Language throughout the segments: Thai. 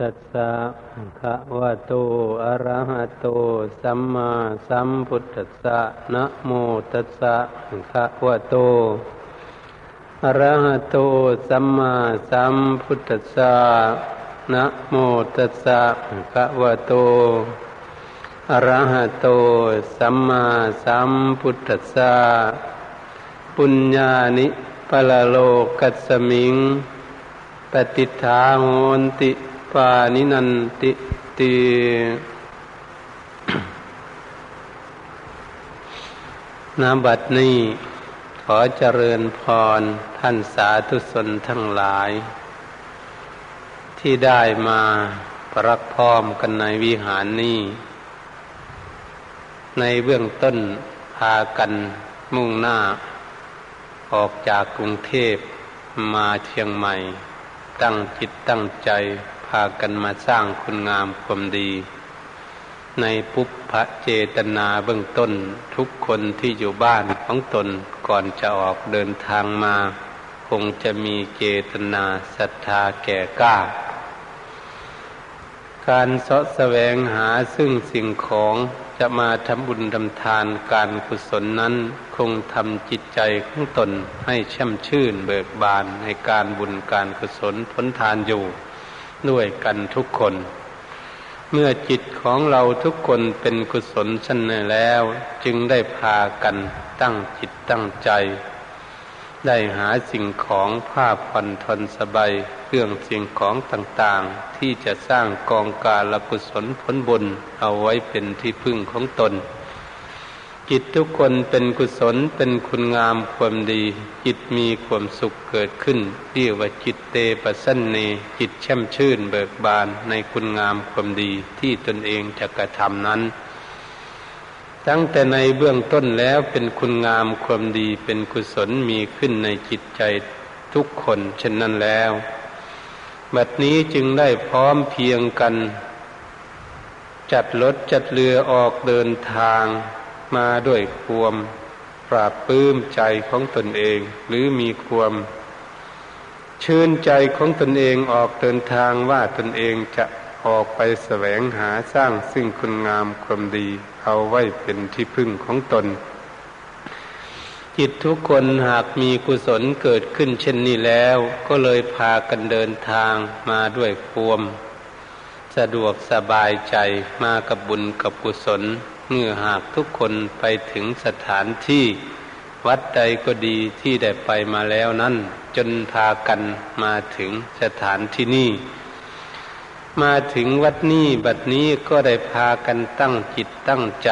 ตัสสะภะวะโต อะระหะโต สัมมาสัมพุทธัสสะ นะโมตัสสะภะวะโต อะระหะโต สัมมาสัมพุทธัสสะ นะโมตัสสะภะคะวะโต อะระหะโต สัมมาสัมพุทธัสสะ ปุญญานิปะละโลกัสสมิง ปฏิทาโหนติ ปานินันติตินาบัดนี้ขอเจริญพรท่านสาธุชนทั้งหลาย ที่ได้มาปรักพร้อมกันในวิหารนี้ ในเบื้องต้นพากันมุ่งหน้า ออกจากกรุงเทพมาเชียงใหม่ ตั้งจิตตั้งใจากันมาสร้างคุณงามความดี ในปุพพเจตนาเบื้องต้นทุกคนที่อยู่บ้านของตนก่อนจะออกเดินทางมา คงจะมีเจตนาศรัทธาแก่กล้า การเสาะแสวงหาซึ่งสิ่งของจะมาทำบุญทำทานการกุศลนั้น คงทำจิตใจของตนให้ช่มชื่นเบิกบานในการบุญการกุศลผลทานอยู่ ด้วยกันทุกคน เมื่อจิตของเราทุกคนเป็นกุศลชั้นนแล้ว จึงได้พากันตั้งจิตตั้งใจ ได้หาสิ่งของผ้าผ่อนทนสบายเครื่องสิ่งของต่างๆ ที่จะสร้างกองการละกุศลผลบุญเอาไว้เป็นที่พึ่งของตน จิตทุกคนเป็นกุศลเป็นคุณงามความดี จิตมีความสุขเกิดขึ้นเรียกว่าจิตเตปสันเนจิตแช่มชื่นเบิกบานในคุณงามความดีที่ตนเองจะกระทำนั้น ตั้งแต่ในเบื้องต้นแล้วเป็นคุณงามความดีเป็นกุศลมีขึ้นในจิตใจทุกคนเช่นนั้นแล้วบัดนี้จึงได้พร้อมเพียงกัน จัดรถจัดเรือออกเดินทาง มาด้วยความปราบปลื้มใจของตนเอง หรือมีความชื่นใจของตนเองออกเดินทางว่าตนเองจะออกไปแสวงหาสร้างซึ่งคุณงามความดี เอาไว้เป็นที่พึ่งของตน จิตทุกคนหากมีกุศลเกิดขึ้นเช่นนี้แล้ว ก็เลยพากันเดินทางมาด้วยความสะดวกสบายใจมากับบุญกับกุศล เมื่อหากทุกคนไปถึงสถานที่วัดใดก็ดีที่ได้ไปมาแล้วนั้น จนพากันมาถึงสถานที่นี่ มาถึงวัดนี้บัดนี้ก็ได้พากันตั้งจิตตั้งใจ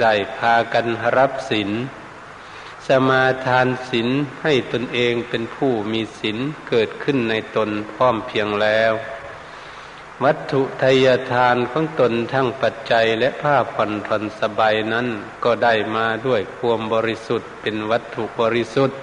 ได้พากันรับศีลสมาทานศีลให้ตนเองเป็นผู้มีศีลเกิดขึ้นในตนพร้อมเพียงแล้ว วัตถุทายทานของตนทั้งปัจจัยและผ้าผ่อนผ่อนสบายนั้นก็ได้มาด้วยความบริสุทธิ์เป็นวัตถุบริสุทธิ์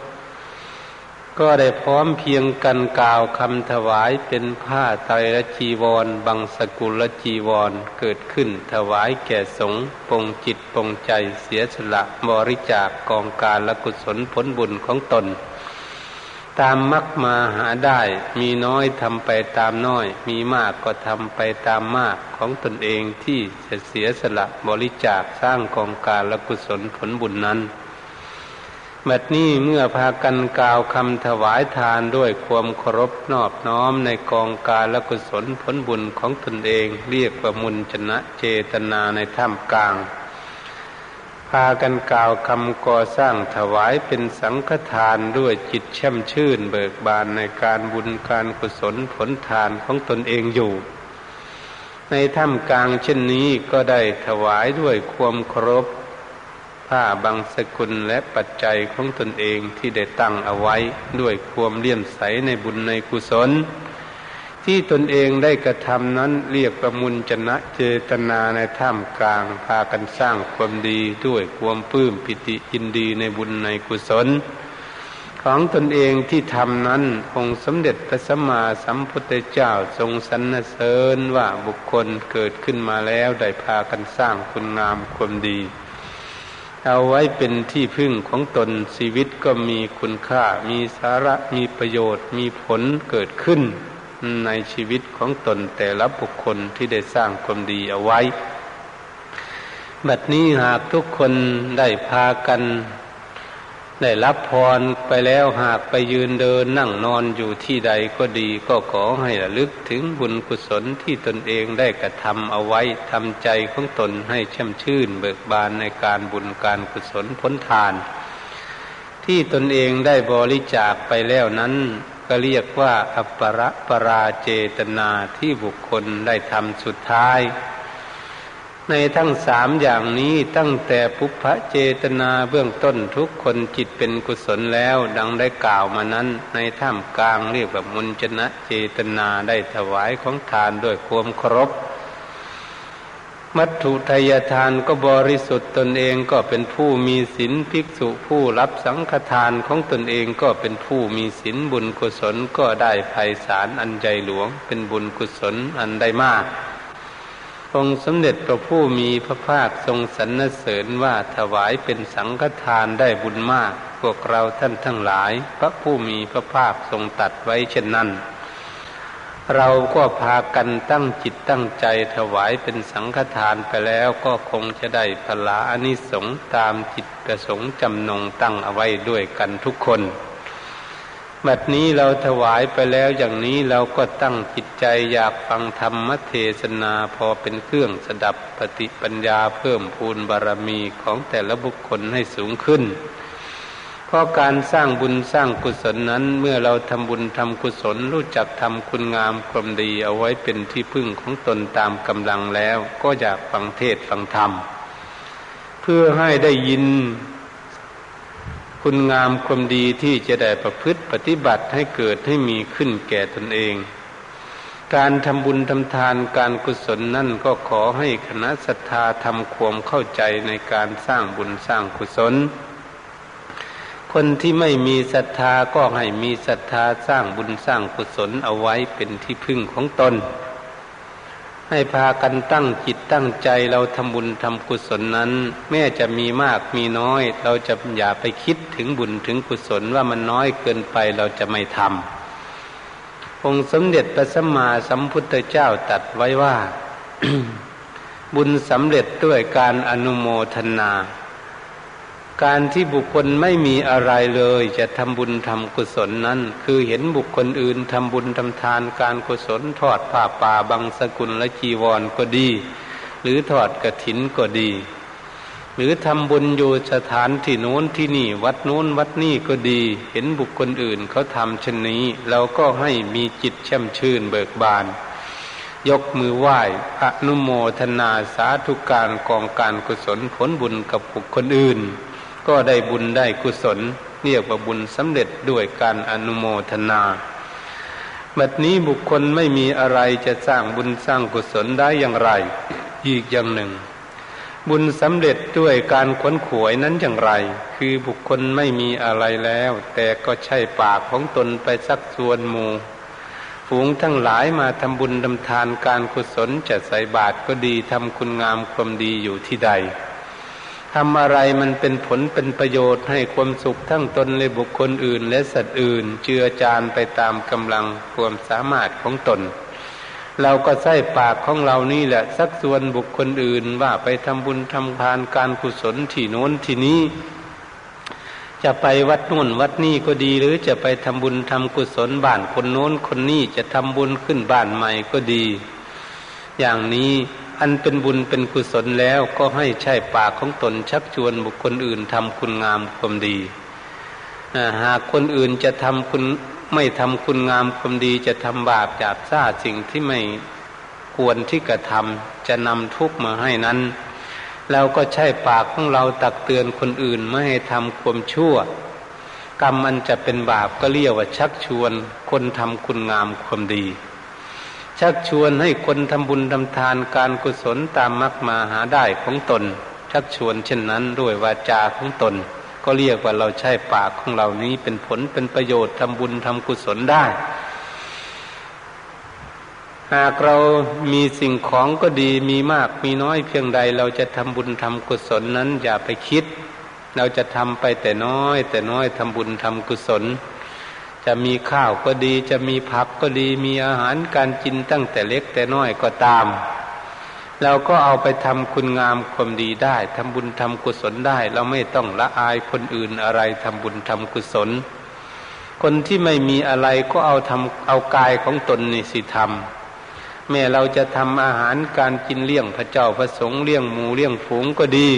ก็ได้พร้อมเพียงกันกล่าวคำถวายเป็นผ้าไตรและจีวร บังสกุลและจีวรเกิดขึ้นถวายแก่สงฆ์ปงจิตปงใจเสียสละบริจาคกองการและกุศลผลบุญของตน ตามมักมาหาได้ มีน้อยทำไปตามน้อย มีมากก็ทำไปตามมากของตนเองที่จะเสียสละบริจาคสร้างกองการและกุศลผลบุญนั้นบัดนี้เมื่อพากันกล่าวคำถวายทานด้วยความเคารพนอบน้อมในกองการและกุศลผลบุญของตนเอง เรียกว่ามุนจนะเจตนาในถ้ำกลาง พากันกล่าวคำก่อสร้างถวายเป็นสังฆทานด้วยจิตแช่มชื่นเบิกบานในการบุญการกุศลผลทานของตนเองอยู่ ในถ้ำกลางเช่นนี้ก็ได้ถวายด้วยความเคารพผ้าบางสกุลและปัจจัยของตนเองที่ได้ตั้งเอาไว้ด้วยความเลี่ยมใสในบุญในกุศล ที่ตนเองได้กระทำนั้นเรียกประมุนจนะเจตนาในถ้ำกลาง พากันสร้างความดีด้วยความปลื้มปิติยินดีในบุญในกุศล ของตนเองที่ทำนั้นองค์สมเด็จพระสัมมาสัมพุทธเจ้าทรงสรรเสริญว่าบุคคลเกิดขึ้นมาแล้วได้พากันสร้างคุณงามความดี เอาไว้เป็นที่พึ่งของตนชีวิตก็มีคุณค่า มีสาระมีประโยชน์มีผลเกิดขึ้น ในชีวิตของตนแต่ละบุคคลที่ได้สร้างความดีเอาไว้ บัดนี้หากทุกคนได้พากัน ได้รับพรไปแล้วหากไปยืนเดินนั่งนอนอยู่ที่ใดก็ดีก็ขอให้ระลึกถึงบุญกุศลที่ตนเองได้กระทำเอาไว้ทำใจของตนให้ช่ำชื่นเบิกบานในการบุญการกุศลพ้นทาน ที่ตนเองได้บริจาคไปแล้วนั้น ก็เรียกว่าอปรปราเจตนาที่บุคคลได้ทำสุดท้าย ในทั้งสามอย่างนี้ตั้งแต่ปุพพเจตนาเบื้องต้นทุกคนจิตเป็นกุศลแล้ว ดังได้กล่าวมานั้น ในท่ามกลางเรียกว่ามุญจนะเจตนาได้ถวายของทานด้วยความครบ มัตถุทยทานก็บริสุทธิ์ตนเองก็เป็นผู้มีศีลภิกษุผู้รับสังฆทานของตนเองก็เป็นผู้มีศีลบุญกุศลก็ได้ไพศาลอันใจหลวง เป็นบุญกุศลอันได้มาก องค์สมเด็จพระผู้มีพระภาคทรงสรรเสริญว่าถวายเป็นสังฆทานได้บุญมาก พวกเราท่านทั้งหลาย พระผู้มีพระภาคทรงตัดไว้เช่นนั้น เราก็พากันตั้งจิตตั้งใจถวายเป็นสังฆทานไปแล้วก็คงจะได้พลาอนิสงส์ตามจิตประสงค์จำนงตั้งเอาไว้ด้วยกันทุกคนบัดนี้เราถวายไปแล้วอย่างนี้เราก็ตั้งจิตใจอยากฟังธรรมเทศนาพอเป็นเครื่องสดับปฏิปัญญาเพิ่มพูนบารมีของแต่ละบุคคลให้สูงขึ้น เพราะการสร้างบุญสร้างกุศลนั้น เมื่อเราทำบุญทำกุศลรู้จักทำคุณงามความดีเอาไว้เป็นที่พึ่งของตนตามกำลังแล้ว ก็อยากฟังเทศฟังธรรม เพื่อให้ได้ยิน คุณงามความดีที่จะได้ประพฤติปฏิบัติให้เกิดให้มีขึ้นแก่ตนเอง การทำบุญทำทานการกุศลนั่นก็ขอให้คณะศรัทธาทำความเข้าใจในการสร้างบุญสร้างกุศล คนที่ไม่มีศรัทธาก็ให้มีศรัทธาสร้างบุญสร้างกุศลเอาไว้เป็นที่พึ่งของตน ให้พากันตั้งจิตตั้งใจเราทำบุญทำกุศลนั้น แม้จะมีมากมีน้อย เราจะอย่าไปคิดถึงบุญถึงกุศลว่ามันน้อยเกินไปเราจะไม่ทำองค์สมเด็จพระสัมมาสัมพุทธเจ้าตัดไว้ว่า บุญสำเร็จด้วยการอนุโมทนา การที่บุคคลไม่มีอะไรเลย จะทำบุญทำกุศลนั้น คือเห็นบุคคลอื่นทำบุญทำทานการกุศลทอดผ้าป่าบางสกุลและจีวรก็ดี หรือทอดกระถินก็ดี หรือทำบุญอยู่สถานที่โน้นที่นี่ วัดโน้นวัดนี่ก็ดี เห็นบุคคลอื่นเขาทำเช่นนี้เราก็ให้มีจิตแช่มชื่นเบิกบานยกมือไหว้อนุโมทนาสาธุการกองการกุศลผลบุญกับบุคคลอื่น ก็ได้บุญได้กุศล เรียกว่าบุญสำเร็จด้วยการอนุโมทนาบัดนี้บุคคลไม่มีอะไรจะสร้างบุญสร้างกุศลได้อย่างไร อีกอย่างหนึ่ง บุญสำเร็จด้วยการขวนขวยนั้นอย่างไร คือบุคคลไม่มีอะไรแล้ว แต่ก็ใช่ปากของตนไปสักส่วนหมู่ฝูงทั้งหลายมาทำบุญทำทานการกุศลจะใส่บาตรก็ดีทำคุณงามความดีอยู่ที่ใด ทำอะไรมันเป็นผลเป็นประโยชน์ให้ความสุขทั้งตนและบุคคลอื่น และสัตว์อื่น เจือจานไปตามกำลังความสามารถของตน เราก็ใส่ปากของเรานี่แหละสักส่วนบุคคลอื่นว่าไปทำบุญทำทานการกุศลที่โน้นที่นี้ จะไปวัดโน้นวัดนี่ก็ดีหรือจะไปทำบุญทำกุศลบ้านคนโน้นคนนี้จะทำบุญขึ้นบ้านใหม่ก็ดี อย่างนี้ อันเป็นบุญเป็นกุศลแล้วก็ให้ใช้ปากของตนชักชวนบุคคลอื่นทำคุณงามความดี หากคนอื่นจะทำคุณไม่ทำคุณงามความดีจะทำบาปจากซาสิ่งที่ไม่ควรที่กระทำจะนำทุกข์มาให้นั้นเราก็ใช้ปากของเราตักเตือนคนอื่นไม่ให้ทำความชั่ว กรรมมันจะเป็นบาปก็เรียกว่าชักชวน คนทำคุณงามความดี ชักชวนให้คนทำบุญทำทานการกุศลตามมรรคมาหาได้ของตน ชักชวนเช่นนั้นด้วยวาจาของตน ก็เรียกว่าเราใช้ปากของเรานี้เป็นผลเป็นประโยชน์ทำบุญทำกุศลได้ หากเรามีสิ่งของก็ดีมีมากมีน้อยเพียงใดเราจะทำบุญทำกุศลนั้นอย่าไปคิด เราจะทำไปแต่น้อย แต่น้อยทำบุญทำกุศล จะมีข้าวก็ดี จะมีผักก็ดี มีอาหารการกินตั้งแต่เล็กแต่น้อยก็ตาม เราก็เอาไปทำคุณงามความดีได้ทำบุญทำกุศลได้ เราไม่ต้องละอายคนอื่นอะไรทำบุญทำกุศล คนที่ไม่มีอะไรก็เอาทำเอากายของตนนี่สิทำแม่เราจะทำอาหารการกินเลี้ยงพระเจ้าพระสงฆ์เลี้ยงหมูเลี้ยงฝูงก็ดี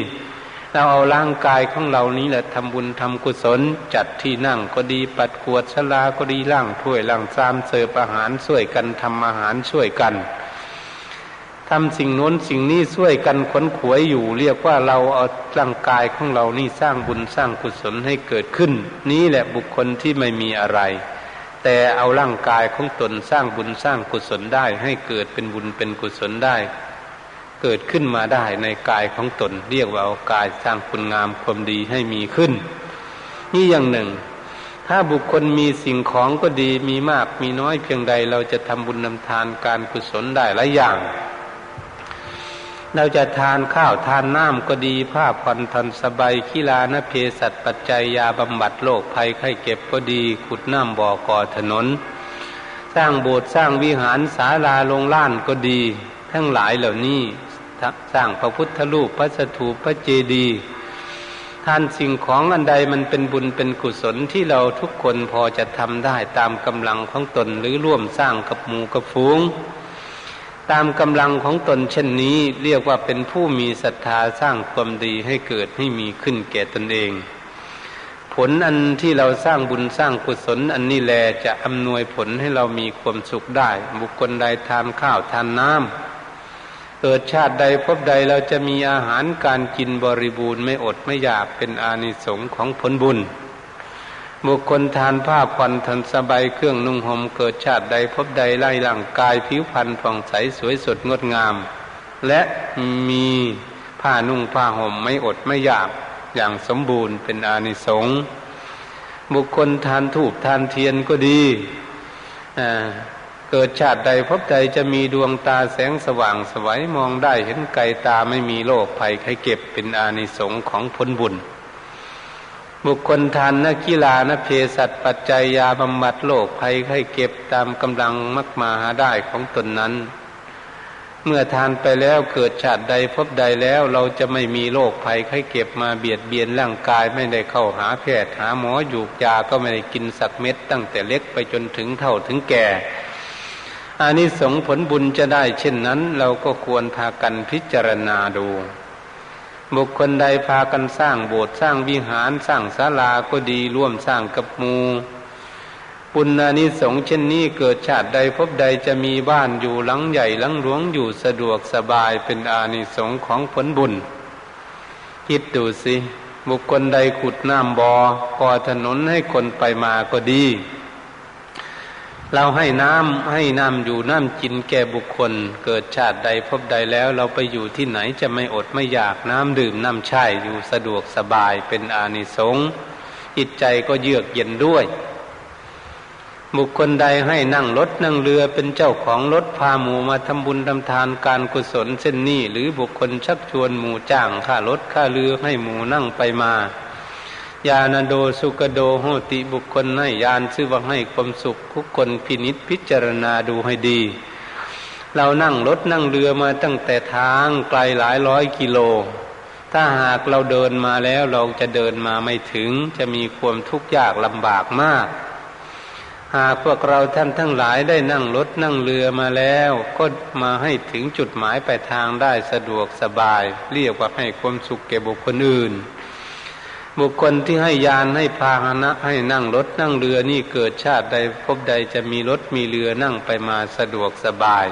เราเอาร่างกายของเรานี้แหละทำบุญทำกุศล จัดที่นั่งก็ดีปัดกวดชลาก็ดีล่างถ้วยล่างซามเสิร์ฟอาหารช่วยกันทำอาหารช่วยกันทำสิ่งโน้นสิ่งนี้ช่วยกันขนขวยอยู่ เรียกว่าเราเอาร่างกายของเรานี่สร้างบุญสร้างกุศลให้เกิดขึ้น นี้แหละบุคคลที่ไม่มีอะไร แต่เอาร่างกายของตนสร้างบุญสร้างกุศลได้ให้เกิดเป็นบุญเป็นกุศลได้ เกิดขึ้นมาได้ในกายของตน เรียกว่าากายสร้างคุณงามความดีให้มีขึ้น นี่อย่างหนึ่ง ถ้าบุคคลมีสิ่งของก็ดีมีมากมีน้อยเพียงใด เราจะทำบุญนำทานการกุศลได้หลายอย่าง เราจะทานข้าวทานน้ำก็ดีผ้าผ่อนทันสบายขีลานเพสัตปัจจัยยาบำบัดโรคภัยไข้เก็บก็ดีขุดน้ำบ่อก่อถนน สร้างโบสถ์สร้างวิหารศาลาลงล้านก็ดี ทั้งหลายเหล่านี้ สร้างพระพุทธรูปพระสถูปพระเจดีย์ท่านสิ่งของอันใดมันเป็นบุญเป็นกุศลที่เราทุกคนพอจะทำได้ตามกำลังของตนหรือร่วมสร้างกับหมู่กับฝูงตามกำลังของตนเช่นนี้เรียกว่าเป็นผู้มีศรัทธาสร้างความดีให้เกิดให้มีขึ้นแก่ตนเอง ผลอันที่เราสร้างบุญสร้างกุศลอันนี้แลจะอำนวยผลให้เรามีความสุขได้ บุคคลใดทานข้าวทานน้ำ เกิดชาติใดพบใดเราจะมีอาหารการกินบริบูรณ์ไม่อดไม่อยากเป็นอานิสงส์ของผลบุญ บุคคลทานผ้าผ่อนทันสบายเครื่องนุ่งห่มเกิดชาติใดพบใดไล่ร่างกายผิวพรรณผ่องใสสวยสดงดงาม และมีผ้านุ่งผ้าห่มไม่อดไม่อยากอย่างสมบูรณ์เป็นอานิสงส์บุคคลทานถูกทานเทียนก็ดี เกิดชาติใดพบใดจะมีดวงตาแสงสว่างสวัยมองได้เห็นไกลตาไม่มีโรคภัยไข้เก็บเป็นอานิสงส์ของผลบุญ บุคคลทานนักกีฬานักเพศัตปัจจัยยาบำบัดโรคภัยไข้เก็บตามกำลังมักมาหาได้ของตนนั้น เมื่อทานไปแล้วเกิดชาติใดพบใดแล้วเราจะไม่มีโรคภัยไข้เก็บมาเบียดเบียนร่างกายไม่ได้เข้าหาแพทย์หาหมออยู่ยาก็ไม่ได้กินสักเม็ดตั้งแต่เล็กไปจนถึงเท่าถึงแก่ อานิสงส์ผลบุญจะได้เช่นนั้น เราก็ควรพากันพิจารณาดู บุคคลใดพากันสร้างโบสถ์สร้างวิหารสร้างศาลาก็ดีร่วมสร้างกับมูบุญอานิสงส์เช่นนี้เกิดชาติใดพบใดจะมีบ้านอยู่หลังใหญ่หลังหลวงอยู่สะดวกสบายเป็นอานิสงส์ของผลบุญ คิดดูสิ บุคคลใดขุดน้ำบอ่อก่อถนนให้คนไปมาก็ดี เราให้น้ำให้น้ำอยู่น้ำกินแก่บุคคล เกิดชาติใดพบใดแล้ว เราไปอยู่ที่ไหนจะไม่อดไม่อยากน้ำดื่มน้ำใช้อยู่สะดวกสบายเป็นอานิสงส์จิตใจก็เยือกเย็นด้วย บุคคลใดให้นั่งรถนั่งเรือเป็นเจ้าของรถพาหมูมาทำบุญทำทานการกุศลเช่นนี้หรือบุคคลชักชวนหมูจ้างค่ารถค่าเรือให้หมูนั่งไปมา ยานโดสุกโดโหติบุคคลให้ยานชื่อว่าให้ความสุขทุกคนพินิษพิจารณาดูให้ดี เรานั่งรถนั่งเรือมาตั้งแต่ทางไกลหลายร้อยกิโล ถ้าหากเราเดินมาแล้วเราจะเดินมาไม่ถึงจะมีความทุกข์ยากลำบากมาก หากพวกเราท่านทั้งหลายได้นั่งรถนั่งเรือมาแล้ว ก็มาให้ถึงจุดหมายปลายทางได้สะดวกสบาย เรียกว่าให้ความสุขแก่บุคคลอื่น บุคคลที่ให้ยานให้พาหนะ ให้นั่งรถนั่งเรือนี่เกิดชาติใดพบใดจะมีรถมีเรือนั่งไปมาสะดวกสบาย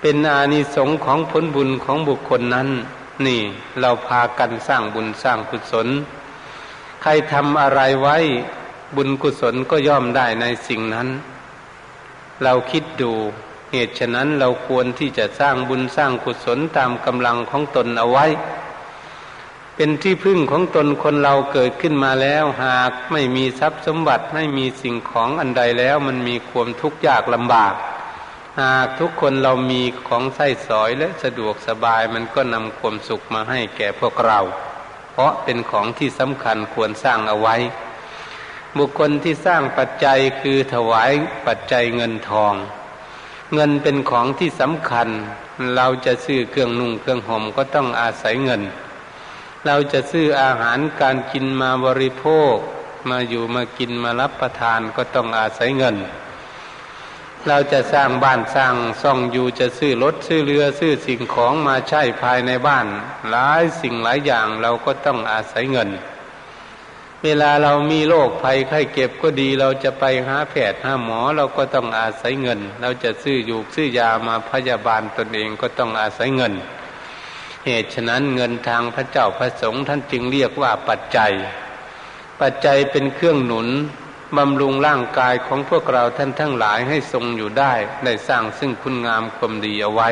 เป็นอานิสงส์ของผลบุญของบุคคลนั้น นี่เราพากันสร้างบุญสร้างกุศล ใครทำอะไรไว้บุญกุศลก็ย่อมได้ในสิ่งนั้น เราคิดดูเหตุฉะนั้นเราควรที่จะสร้างบุญสร้างกุศลตามกำลังของตนเอาไว้ เป็นที่พึ่งของตนคนเราเกิดขึ้นมาแล้วหากไม่มีทรัพย์สมบัติไม่มีสิ่งของอันใดแล้วมันมีความทุกข์ยากลำบาก หากทุกคนเรามีของใส้สอยและสะดวกสบายมันก็นำความสุขมาให้แก่พวกเรา เพราะเป็นของที่สำคัญควรสร้างเอาไว้ บุคคลที่สร้างปัจจัยคือถวายปัจจัยเงินทอง เงินเป็นของที่สำคัญ เราจะซื้อเครื่องนุ่งเครื่องห่มก็ต้องอาศัยเงิน เราจะซื้ออาหารการกินมาบริโภค มาอยู่มากินมารับประทานก็ต้องอาศัยเงิน เราจะสร้างบ้านสร้างซ่องอยู่จะซื้อรถซื้อเรือซื้อสิ่งของมาใช้ภายในบ้าน หลายสิ่งหลายอย่างเราก็ต้องอาศัยเงิน เวลาเรามีโรคภัยไข้เก็บก็ดีเราจะไปหาแพทย์หาหมอเราก็ต้องอาศัยเงิน เราจะซื้ออยู่ซื้อยามาพยาบาลตนเองก็ต้องอาศัยเงิน เหตุฉะนั้นเงินทางพระเจ้าพระสงฆ์ท่านจึงเรียกว่าปัจจัย ปัจจัยเป็นเครื่องหนุนบำรุงร่างกายของพวกเราท่านทั้งหลายให้ทรงอยู่ได้ได้สร้างซึ่งคุณงามความดีเอาไว้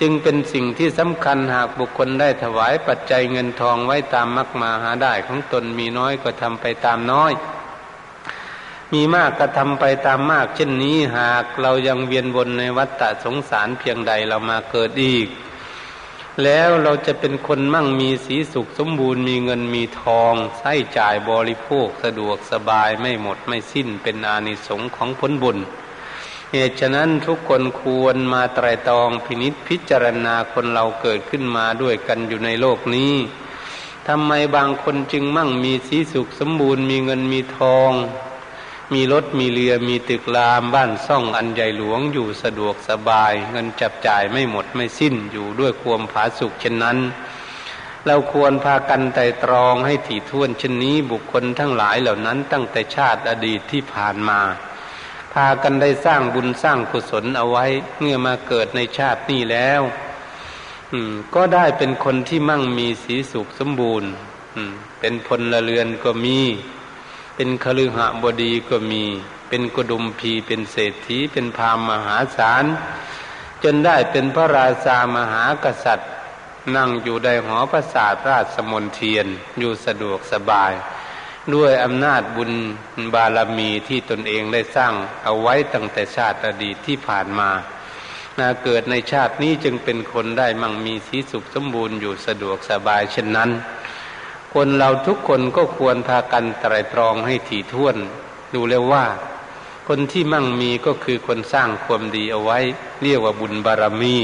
จึงเป็นสิ่งที่สำคัญหากบุคคลได้ถวายปัจจัยเงินทองไว้ตามมักมาหาได้ของตนมีน้อยก็ทำไปตามน้อย มีมากก็ทำไปตามมาก เช่นนี้หากเรายังเวียนวนในวัฏฏะสงสารเพียงใดเรามาเกิดอีก แล้วเราจะเป็นคนมั่งมีสีสุขสมบูรณ์มีเงินมีทองใช้จ่ายบริโภคสะดวกสบายไม่หมดไม่สิ้นเป็นอานิสงส์ของผลบุญเหตุฉะนั้นทุกคนควรมาไตรตรองพินิษพิจารณาคนเราเกิดขึ้นมาด้วยกันอยู่ในโลกนี้ทำไมบางคนจึงมั่งมีสีสุขสมบูรณ์มีเงินมีทอง มีรถมีเรือมีตึกรามบ้านซ่องอันใหญ่หลวงอยู่สะดวกสบาย เงินจับจ่ายไม่หมดไม่สิ้นอยู่ด้วยความผาสุกเช่นนั้น เราควรพากันไต่ตรองให้ถี่ถ้วนเช่นนี้บุคคลทั้งหลายเหล่านั้นตั้งแต่ชาติอดีตที่ผ่านมา พากันได้สร้างบุญสร้างกุศลเอาไว้เมื่อมาเกิดในชาตินี้แล้วอืมก็ได้เป็นคนที่มั่งมีสีสุขสมบูรณ์อืมเป็นพลเรือนก็มี เป็นคฤหบดีก็มี เป็นกดุมพีเป็นเศรษฐี เป็นพามมหาศาล จนได้เป็นพระราชามหากษัตริย์ นั่งอยู่ในหอพระศาสตราชมนเทียนอยู่สะดวกสบาย ด้วยอำนาจบุญบารมีที่ตนเองได้สร้างเอาไว้ตั้งแต่ชาติอดีตที่ผ่านมานาเกิดในชาตินี้จึงเป็นคนได้มั่งมีสีสุขสมบูรณ์อยู่สะดวกสบายเช่นนั้น คนเราทุกคนก็ควรพากันไตรตรองให้ถี่ถ้วน ดูแล้วว่า คนที่มั่งมีก็คือคนสร้างความดีเอาไว้ เรียกว่าบุญบารมี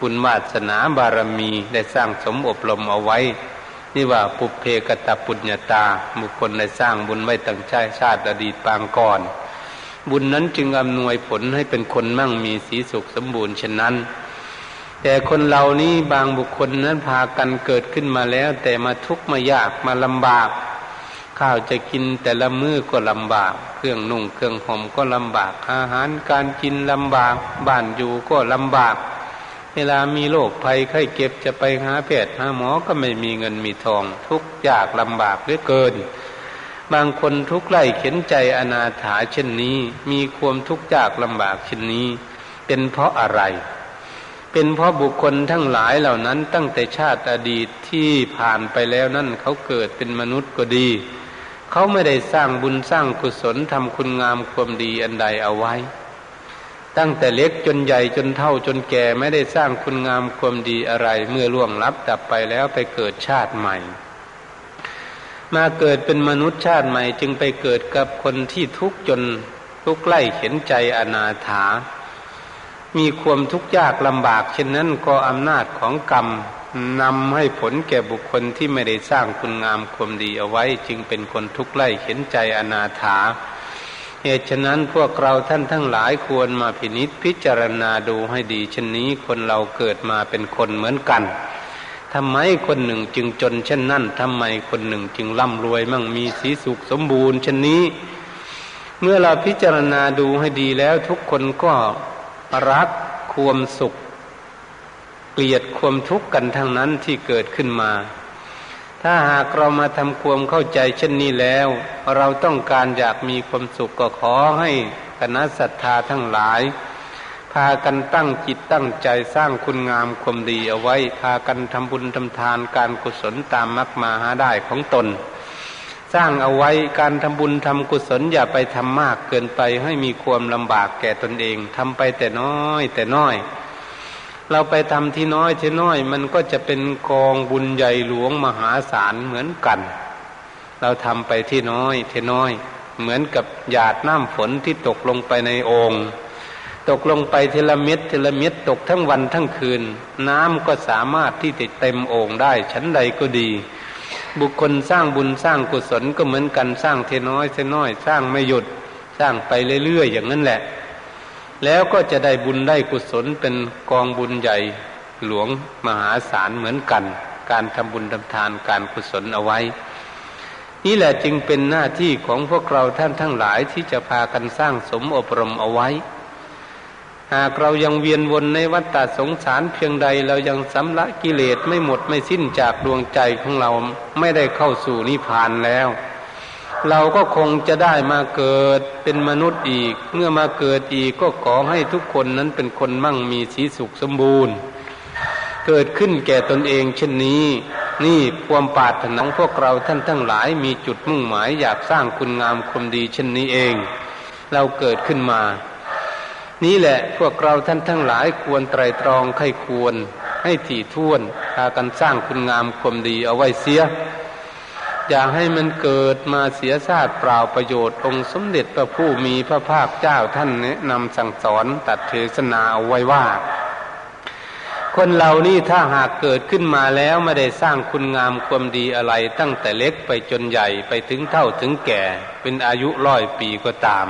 บุญวาสนาบารมีได้สร้างสมอบรมเอาไว้ นี่ว่าปุเพกตปุญญาตาบุคคลได้สร้างบุญไว้ตั้งใจชาติอดีตปางก่อน บุญนั้นจึงอำนวยผลให้เป็นคนมั่งมีสีสุขสมบูรณ์เช่นนั้น แต่คนเหล่านี้บางบุคคลนั้นพากันเกิดขึ้นมาแล้ว แต่มาทุกข์มายากมาลำบาก ข้าวจะกินแต่ละมื้อก็ลำบาก เครื่องนุ่งเครื่องห่มก็ลำบาก อาหารการกินลำบาก บ้านอยู่ก็ลำบาก เวลามีโรคภัยไข้เก็บจะไปหาแพทย์หาหมอก็ไม่มีเงินมีทอง ทุกข์ยากลำบากเหลือเกิน บางคนทุกข์ไล่เข็นใจอนาถาเช่นนี้ มีความทุกข์ยากลำบากเช่นนี้ เป็นเพราะอะไร เป็นเพราะบุคคลทั้งหลายเหล่านั้นตั้งแต่ชาติอดีตที่ผ่านไปแล้วนั่นเขาเกิดเป็นมนุษย์ก็ดี เขาไม่ได้สร้างบุญสร้างกุศลทำคุณงามความดีอันใดเอาไว้ ตั้งแต่เล็กจนใหญ่จนเท่าจนแก่ไม่ได้สร้างคุณงามความดีอะไร เมื่อล่วงลับดับไปแล้วไปเกิดชาติใหม่ มาเกิดเป็นมนุษย์ชาติใหม่จึงไปเกิดกับคนที่ทุกข์จนทุกข์ไล่เข็นใจอนาถา มีความทุกข์ยากลำบาก เช่นนั้นก็อำนาจของกรรมนำให้ผลแก่บุคคลที่ไม่ได้สร้างคุณงามความดีเอาไว้ จึงเป็นคนทุกข์ไล่เข็นใจอนาถาเหตุฉะนั้นพวกเราท่านทั้งหลายควรมาพินิษพิจารณาดูให้ดีเช่นนี้คนเราเกิดมาเป็นคนเหมือนกันทำไมคนหนึ่งจึงจนเช่นนั้นทำไมคนหนึ่งจึงร่ำรวยมั่งมีสีสุขสมบูรณ์เช่นนี้ เมื่อเราพิจารณาดูให้ดีแล้วทุกคนก็ รักความสุข เกลียดความทุกข์กันทั้งนั้นที่เกิดขึ้นมา ถ้าหากเรามาทำความเข้าใจเช่นนี้แล้ว เราต้องการอยากมีความสุขก็ขอให้คณะศรัทธาทั้งหลาย พากันตั้งจิตตั้งใจสร้างคุณงามความดีเอาไว้ พากันทำบุญทำทานการกุศลตามมักมาหาได้ของตน สร้างเอาไว้การทำบุญทำกุศลอย่าไปทำมากเกินไปให้มีความลำบากแก่ตนเองทำไปแต่น้อยแต่น้อย เราไปทำที่น้อยที่น้อย มันก็จะเป็นกองบุญใหญ่หลวงมหาศาลเหมือนกัน เราทำไปที่น้อยที่น้อย เหมือนกับหยาดน้ำฝนที่ตกลงไปในโองค์ตกลงไปเทละเม็ดทีละเม็ดตกทั้งวันทั้งคืน น้ำก็สามารถที่จะเต็มโอ่งได้ชั้นใดก็ดี บุคคลสร้างบุญสร้างกุศลก็เหมือนกันสร้างเทน้อยเทน้อย สร้างไม่หยุดสร้างไปเรื่อยๆอย่างนั้นแหละ แล้วก็จะได้บุญได้กุศลเป็นกองบุญใหญ่หลวงมหาศาลเหมือนกัน การทำบุญทำทานการกุศลเอาไว้ นี่แหละจึงเป็นหน้าที่ของพวกเราท่านทั้งหลายที่จะพากันสร้างสมอบรมเอาไว้ หากเรายังเวียนวนในวัฏฏะสงสารเพียงใดเรายังสำละกิเลสไม่หมดไม่สิ้นจากดวงใจของเราไม่ได้เข้าสู่นิพพานแล้ว เราก็คงจะได้มาเกิดเป็นมนุษย์อีก เมื่อมาเกิดอีกก็ขอให้ทุกคนนั้นเป็นคนมั่งมีสีสุขสมบูรณ์ เกิดขึ้นแก่ตนเองเช่นนี้ นี่ความปาถนาของพวกเราท่านทั้งหลายมีจุดมุ่งหมายอยากสร้างคุณงามความดีเช่นนี้เอง เราเกิดขึ้นมา นี่แหละพวกเราท่านทั้งหลายควรไตรตรองไข้ควร ให้ถี่ถ้วนพากันสร้างคุณงามความดีเอาไว้เสีย อย่าให้มันเกิดมาเสียชาติเปล่าประโยชน์ องค์สมเด็จพระผู้มีพระภาคเจ้าท่านแนะนำสั่งสอนตัดเทศนาเอาไว้ว่า คนเหล่านี้ถ้าหากเกิดขึ้นมาแล้วไม่ได้สร้างคุณงามความดีอะไร ตั้งแต่เล็กไปจนใหญ่ไปถึงเท่าถึงแก่ เป็นอายุร้อยปีก็ตาม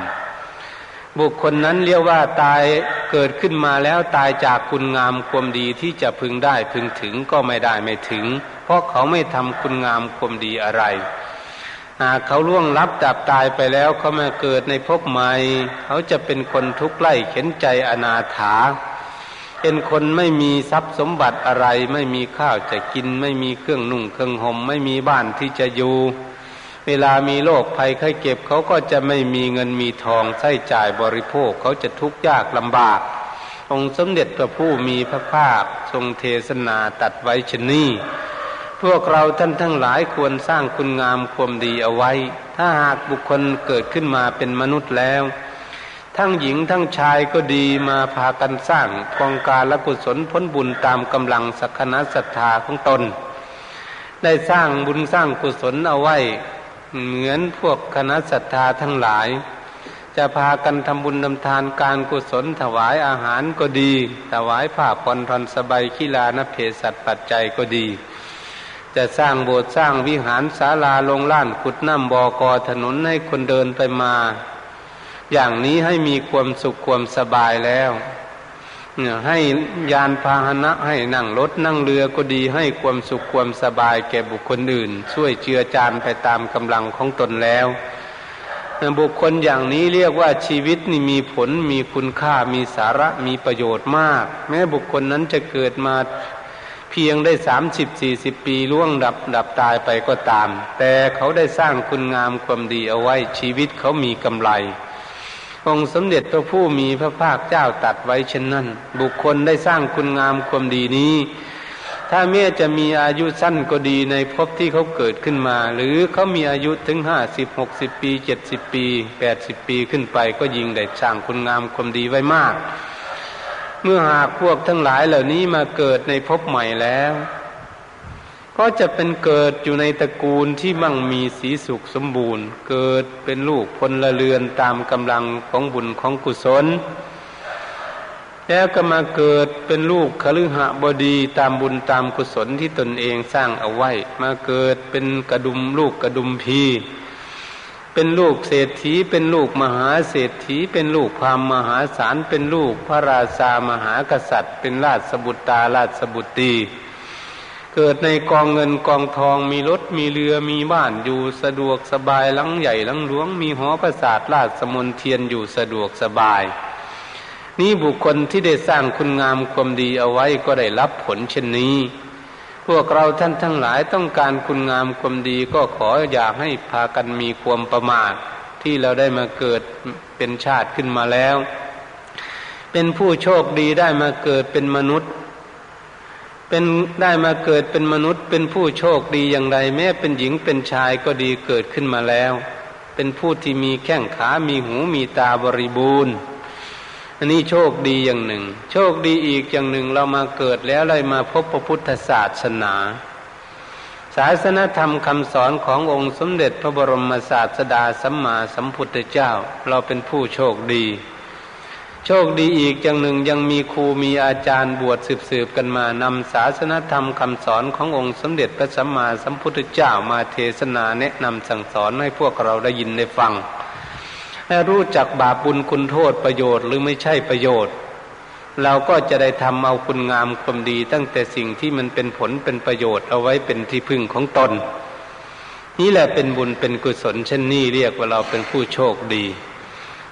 บุคคลนั้นเรียกว่าตายเกิดขึ้นมาแล้วตายจากคุณงามความดีที่จะพึงได้พึงถึงก็ไม่ได้ไม่ถึง เพราะเขาไม่ทำคุณงามความดีอะไรหากเขาล่วงลับดับตายไปแล้วเขามาเกิดในภพใหม่ เขาจะเป็นคนทุกข์ไล่เข็นใจอนาถา เป็นคนไม่มีทรัพย์สมบัติอะไร ไม่มีข้าวจะกิน ไม่มีเครื่องนุ่งเครื่องห่มไม่มีบ้านที่จะอยู่ เวลามีโรคภัยไข้เก็บเขาก็จะไม่มีเงินมีทองใช้จ่ายบริโภคเขาจะทุกข์ยากลำบาก องค์สมเด็จพระผู้มีพระภาคทรงเทศนาตัดไว้ชนีพวกเราท่านทั้งหลายควรสร้างคุณงามความดีเอาไว้ ถ้าหากบุคคลเกิดขึ้นมาเป็นมนุษย์แล้ว ทั้งหญิงทั้งชายก็ดีมาพากันสร้างกองการและกุศลพ้นบุญตามกำลังสักนศรัทธาของตน ได้สร้างบุญสร้างกุศลเอาไว้ เหมือนพวกคณะศรัทธาทั้งหลาย จะพากันทำบุญทำทานการกุศลถวายอาหารก็ดี ถวายผ้าผ่อนทอนสบายขีลานเพศัตปัจจัยก็ดี จะสร้างโบสถ์สร้างวิหารศาลาลงล้านขุดน้ำบ่อกอถนนให้คนเดินไปมา อย่างนี้ให้มีความสุขความสบายแล้ว ให้ยานพาหนะให้นั่งรถนั่งเรือก็ดีให้ความสุขความสบายแก่บุคคลอื่น ช่วยเจือจานไปตามกำลังของตนแล้ว บุคคลอย่างนี้เรียกว่าชีวิตนี่มีผลมีคุณค่ามีสาระมีประโยชน์มาก แม้บุคคลนั้นจะเกิดมาเพียงได้สามสิบสี่สิบปีล่วงดับดับตายไปก็ตาม แต่เขาได้สร้างคุณงามความดีเอาไว้ชีวิตเขามีกำไร องค์สมเด็จพระผู้มีพระภาคเจ้าตัดไว้เช่นนั้น บุคคลได้สร้างคุณงามความดีนี้ ถ้าเมื่อจะมีอายุสั้นก็ดีในภพที่เขาเกิดขึ้นมา หรือเขามีอายุถึงห้าสิบหกสิบปีเจ็ดสิบปีแปดสิบปีขึ้นไปก็ยิงได้สร้างคุณงามความดีไว้มาก เมื่อหากพวกทั้งหลายเหล่านี้มาเกิดในภพใหม่แล้ว ก็จะเป็นเกิดอยู่ในตระกูลที่มั่งมีสีสุขสมบูรณ์ เกิดเป็นลูกพลเรือนตามกำลังของบุญของกุศล แล้วก็มาเกิดเป็นลูกคฤหบดีตามบุญตามกุศลที่ตนเองสร้างเอาไว้ มาเกิดเป็นกระดุมลูกกระดุมพีเป็นลูกเศรษฐีเป็นลูกมหาเศรษฐี เป็นลูกพามมหาศาลเป็นลูกพระราชามหากษัตริย์ เป็นราชสบุตราราชบุตรี เกิดในกองเงินกองทองมีรถมีเรือมีบ้านอยู่สะดวกสบายลังใหญ่ลังหลวง มีหอประสาทราชสมุนเทียนอยู่สะดวกสบาย นี่บุคคลที่ได้สร้างคุณงามความดีเอาไว้ก็ได้รับผลเช่นนี้ พวกเราท่านทั้งหลายต้องการคุณงามความดีก็ขออยากให้พากันมีความประมาท ที่เราได้มาเกิดเป็นชาติขึ้นมาแล้ว เป็นผู้โชคดีได้มาเกิดเป็นมนุษย์ เป็นได้มาเกิดเป็นมนุษย์เป็นผู้โชคดีอย่างไร แม้เป็นหญิงเป็นชายก็ดีเกิดขึ้นมาแล้ว เป็นผู้ที่มีแข้งขามีหูมีตาบริบูรณ์อันนี้โชคดีอย่างหนึ่ง โชคดีอีกอย่างหนึ่งเรามาเกิดแล้วเลยมาพบพระพุทธศาสนา ศาสนธรรมคำสอนขององค์สมเด็จพระบรมศาสดาสัมมาสัมพุทธเจ้า เราเป็นผู้โชคดี โชคดีอีกอย่างหนึ่งยังมีครูมีอาจารย์บวชสืบๆกันมานำศาสนธรรมคำสอนขององค์สมเด็จพระสัมมาสัมพุทธเจ้ามาเทศนาแนะนำสั่งสอนให้พวกเราได้ยินได้ฟัง ให้รู้จักบาปบุญคุณโทษประโยชน์หรือไม่ใช่ประโยชน์ เราก็จะได้ทำเอาคุณงามความดีตั้งแต่สิ่งที่มันเป็นผลเป็นประโยชน์เอาไว้เป็นที่พึ่งของตน นี่แหละเป็นบุญเป็นกุศลเช่นนี้เรียกว่าเราเป็นผู้โชคดี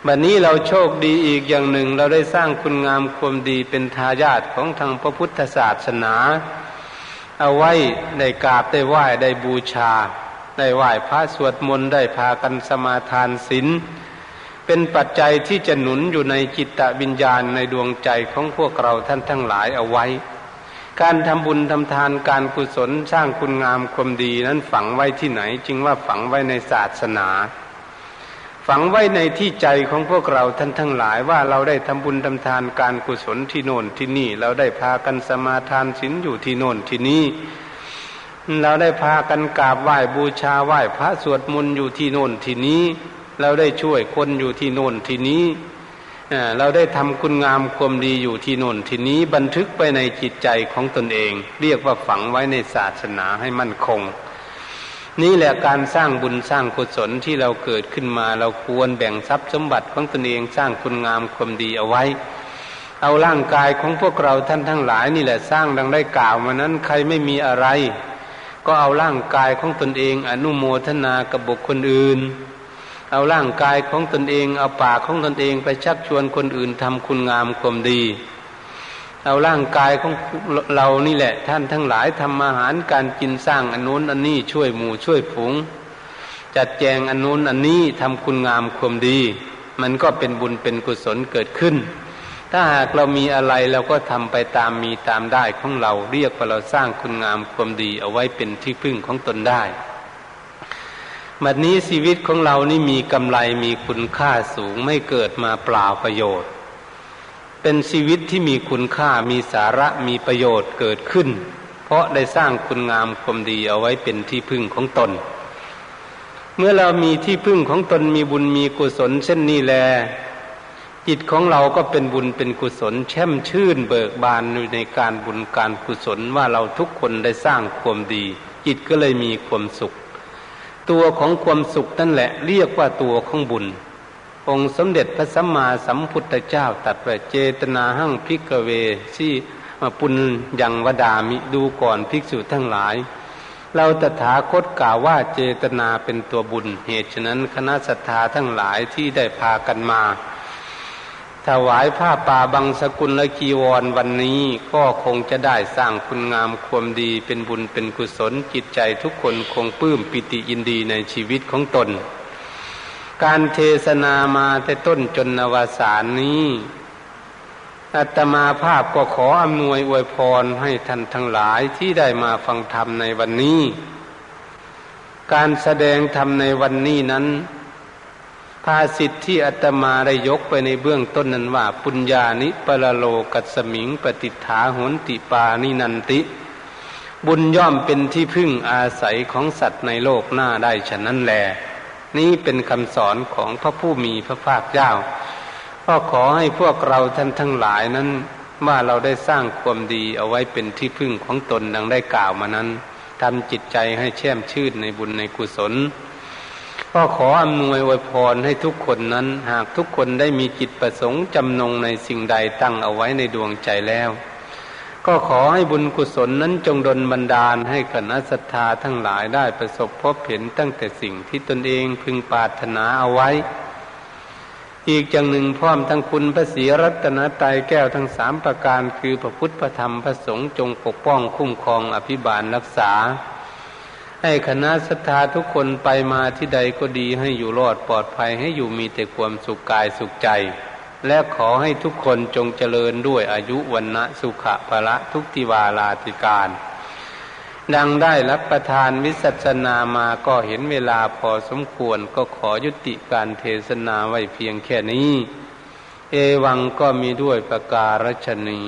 บัดนนี้เราโชคดีอีกอย่างหนึ่งเราได้สร้างคุณงามความดีเป็นทายาทของทางพระพุทธศาสนา เอาไว้ได้กราบได้ไหว้ได้บูชา ได้ไหว้พระสวดมนต์ได้พากันสมาทานศีลเป็นปัจจัยที่จะหนุนอยู่ในจิตตวิญญาณในดวงใจของพวกเราท่านทั้งหลายเอาไว้ การทำบุญทำทานการกุศลสร้างคุณงามความดีนั้นฝังไว้ที่ไหน จึงว่าฝังไว้ในศาสนา ฝังไว้ในที่ใจของพวกเราท่านทั้งหลายว่าเราได้ทำบุญทำทานการกุศลที่โน่นที่นี่ เราได้พากันสมาทานศีลอยู่ที่โน่นที่นี่เราได้พากันกราบไหว้บูชาไหว้พระสวดมนต์อยู่ที่โน่นที่นี้ เราได้ช่วยคนอยู่ที่โน่นที่นี้เราได้ทำคุณงามความดีอยู่ที่โน่นที่นี้บันทึกไปในจิตใจของตนเอง เรียกว่าฝังไว้ในศาสนาให้มั่นคง นี่แหละการสร้างบุญสร้างกุศลที่เราเกิดขึ้นมา เราควรแบ่งทรัพย์สมบัติของตนเองสร้างคุณงามความดีเอาไว้ เอาร่างกายของพวกเราท่านทั้งหลายนี่แหละสร้างดังได้กล่าวมานั้นใครไม่มีอะไร ก็เอาร่างกายของตนเองอนุโมทนากับบุคคลอื่น เอาร่างกายของตนเอง เอาปากของตนเองไปชักชวนคนอื่นทำคุณงามความดี เอาร่างกายของเรานี่แหละ ท่านทั้งหลายทำอาหารการกินสร้างอันนู้นอันนี้ช่วยหมู่ช่วยผงจัดแจงอันนู้นอันนี้ทำคุณงามความดี มันก็เป็นบุญเป็นกุศลเกิดขึ้น ถ้าหากเรามีอะไรเราก็ทำไปตามมีตามได้ของเราเรียกว่าเราสร้างคุณงามความดี เอาไว้เป็นที่พึ่งของตนได้บัดนี้ชีวิตของเรานี่มีกำไรมีคุณค่าสูงไม่เกิดมาเปล่าประโยชน์ เป็นชีวิตที่มีคุณค่ามีสาระมีประโยชน์เกิดขึ้น เพราะได้สร้างคุณงามความดีเอาไว้เป็นที่พึ่งของตน เมื่อเรามีที่พึ่งของตนมีบุญมีกุศลเช่นนี้แล จิตของเราก็เป็นบุญเป็นกุศล แช่มชื่นเบิกบานในการบุญการกุศลว่าเราทุกคนได้สร้างความดี จิตก็เลยมีความสุข ตัวของความสุขนั่นแหละเรียกว่าตัวของบุญ องค์สมเด็จพระสัมมาสัมพุทธเจ้าตัดไว้เจตนาหั่งพิกเวที่ปุญยังวดามิดูก่อนภิกษุทั้งหลาย เราตถาคตกล่าวว่าเจตนาเป็นตัวบุญเหตุฉะนั้นคณะศรัทธาทั้งหลายที่ได้พากันมา ถวายผ้าป่าบางสกุลและกีวรวันนี้ก็คงจะได้สร้างคุณงามความดีเป็นบุญเป็นกุศลจิตใจทุกคนคงปลื้มปิติยินดีในชีวิตของตน การเทศนามาแต่ต้นจนนวสานนี้อาตมาภาพก็ขออำนวยอวยพรให้ท่านทั้งหลายที่ได้มาฟังธรรมในวันนี้ การแสดงธรรมในวันนี้นั้น ภาสิทธิที่อาตมาได้ยกไปในเบื้องต้นนั้นว่า ปุญญานิปรโลกัสมิงปฏิฐาหนติปานินันติ บุญย่อมเป็นที่พึ่งอาศัยของสัตว์ในโลกหน้าได้ฉะนั้นแล นี้เป็นคำสอนของพระผู้มีพระภาคเจ้าก็ขอให้พวกเราท่านทั้งหลายนั้นว่าเราได้สร้างความดีเอาไว้เป็นที่พึ่งของตนดังได้กล่าวมานั้นทำจิตใจให้แช่มชื่นในบุญในกุศลก็ขออำนวยอวยพรให้ทุกคนนั้น หากทุกคนได้มีจิตประสงค์จำนงในสิ่งใดตั้งเอาไว้ในดวงใจแล้ว ก็ขอให้บุญกุศลนั้นจงดลบันดาลให้คณะศรัทธาทั้งหลายได้ประสบพบเห็นตั้งแต่สิ่งที่ตนเองพึงปรารถนาเอาไว้ อีกอย่างหนึ่งพร้อมทั้งคุณพระศรีรัตนตรัยแก้วทั้งสามประการคือพระพุทธพระธรรมพระสงฆ์จงปกป้องคุ้มครองอภิบาลรักษา ให้คณะศรัทธาทุกคนไปมาที่ใดก็ดีให้อยู่รอดปลอดภัยให้อยู่มีแต่ความสุขกายสุขใจ และขอให้ทุกคนจงเจริญด้วยอายุวันนะสุขะพละทุกติวาลาติการ ดังได้รับประทานวิสัชนามาก็เห็นเวลาพอสมควรก็ขอยุติการเทศนาไว้เพียงแค่นี้ เอวังก็มีด้วยประการชนี